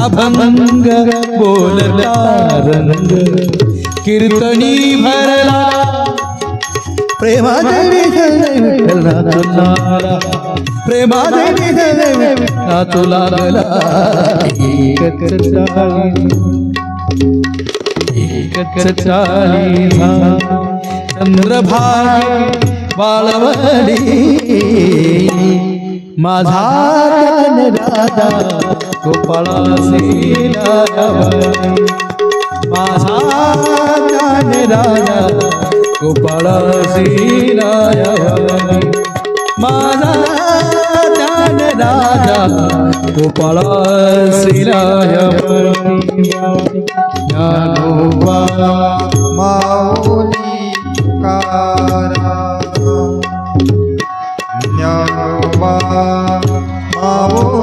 अभंग बोलला रंग कीर्तनी भरला प्रेमादेवी तुला प्रेमादेवी तुला एकच चंद्रभाग बाळवडी माझा ज्ञान राधा गोपाळासी माझा ज्ञान राधा गोपाळासी माझा ज्ञान राधा गोपाळासी ज्ञानोबा माऊली कारा ज्ञानोबा ¡Ah!